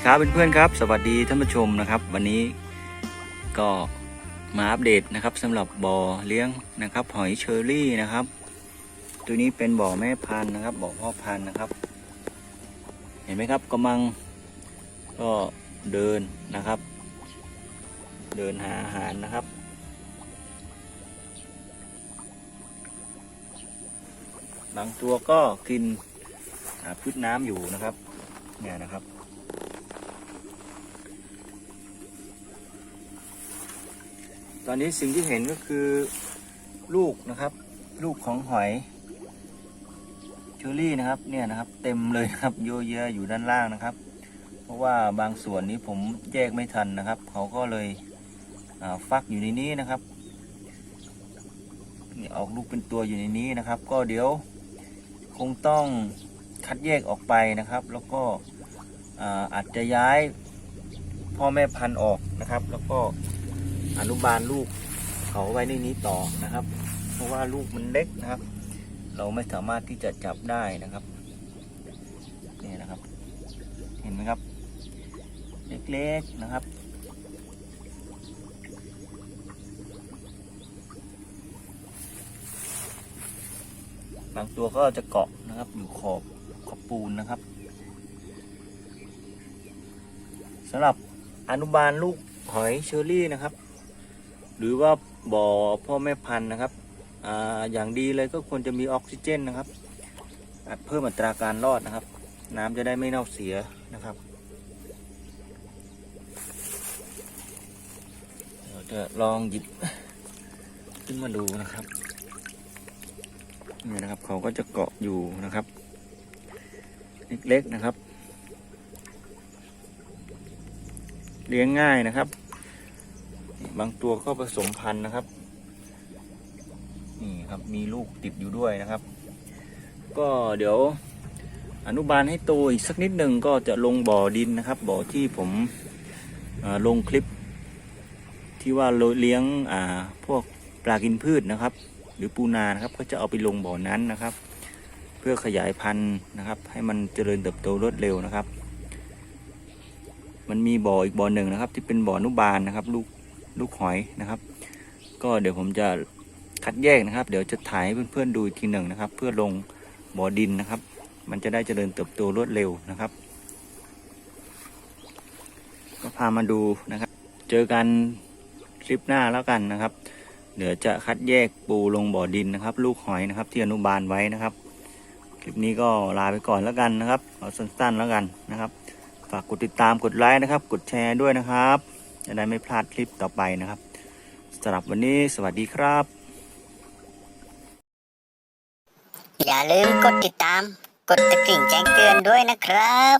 ดีครับเพื่อนๆครับ สวัสดีท่านผู้ชมนะครับ วันนี้ก็มาอัปเดตนะครับสำหรับบ่อเลี้ยงนะครับ หอยเชอรี่นะครับ ตัวนี้เป็นบ่อแม่พันธุ์นะครับบ่อพ่อพันธุ์นะครับ เห็นไหมครับกำลังก็เดินนะครับ เดินหาอาหารนะครับ บางตัวก็กินพืชน้ำอยู่นะครับเนี่ยนะครับ ตอนนี้สิ่งที่เห็นก็คือลูกนะครับ ลูกของหอยเชอรี่นะครับเนี่ยนะครับ เต็มเลยครับโยเยอะอยู่ด้านล่างนะครับ เพราะว่าบางส่วนนี้ผมแยกไม่ทันนะครับ เขาก็เลยฟักอยู่ในนี้นะครับนี่ออกลูกเป็นตัวอยู่ในนี้นะครับ ก็เดี๋ยวคงต้องคัดแยกออกไปนะครับ แล้วก็อาอาจจะย้ายพ่อแม่พันธุ์ออกนะครับ แล้วก็ อนุบาลลูกเขาไว้ในนี้ต่อนะครับ เพราะว่าลูกมันเล็กนะครับ เราไม่สามารถที่จะจับได้นะครับนี่นะครับ เห็นไหมครับ เล็กๆนะครับบางตัวก็จะเกาะนะครับอยู่ขอบขอบปูนนะครับสำหรับอนุบาลลูกหอยเชอรี่นะครับ หรือว่าบ่อพ่อแม่พันธุ์นะครับอ่าอย่างดีเลยก็ควรจะมีออกซิเจนนะครับอาจเพิ่มอัตราการรอดนะครับ น้ำจะได้ไม่เน่าเสียนะครับเดี๋ยวจะลองหยิบขึ้นมาดูนะครับนี่นะครับเขาก็จะเกาะอยู่นะครับ เล็กๆนะครับ เลี้ยงง่ายนะครับ บางตัวก็ผสมพันธุ์นะครับ นี่ครับมีลูกติดอยู่ด้วยนะครับ ก็เดี๋ยวอนุบาลให้โตอีกสักนิดหนึ่งก็จะลงบ่อดินนะครับ บ่อที่ผมลงคลิป ที่ว่าเลี้ยงพวกปลากินพืชนะครับ หรือปูนานะครับ ก็จะเอาไปลงบ่อนั้นนะครับ เพื่อขยายพันธุ์นะครับ ให้มันเจริญเติบโตรวดเร็วนะครับ มันมีบ่ออีกบ่อหนึ่งนะครับ ที่เป็นบ่ออนุบาลนะครับ ลูก ลูกหอยนะครับ ก็เดี๋ยวผมจะคัดแยกนะครับ เดี๋ยวจะถ่ายให้เพื่อนๆดูอีกทีหนึ่งนะครับ เพื่อลงบ่อดินนะครับ มันจะได้เจริญเติบโตรวดเร็วนะครับ ก็พามาดูนะครับ เจอกันคลิปหน้าแล้วกันนะครับ เดี๋ยวจะคัดแยกปูลงบ่อดินนะครับ ลูกหอยนะครับ ที่อนุบาลไว้นะครับ คลิปนี้ก็ลาไปก่อนแล้วกันนะครับเอาสั้นๆแล้วกันนะครับ ฝากกดติดตามกดไลค์นะครับ กดแชร์ด้วยนะครับ จะได้ไม่พลาดคลิปต่อไปนะครับสำหรับวันนี้สวัสดีครับ อย่าลืมกดติดตาม กดกระดิ่งแจ้งเตือนด้วยนะครับ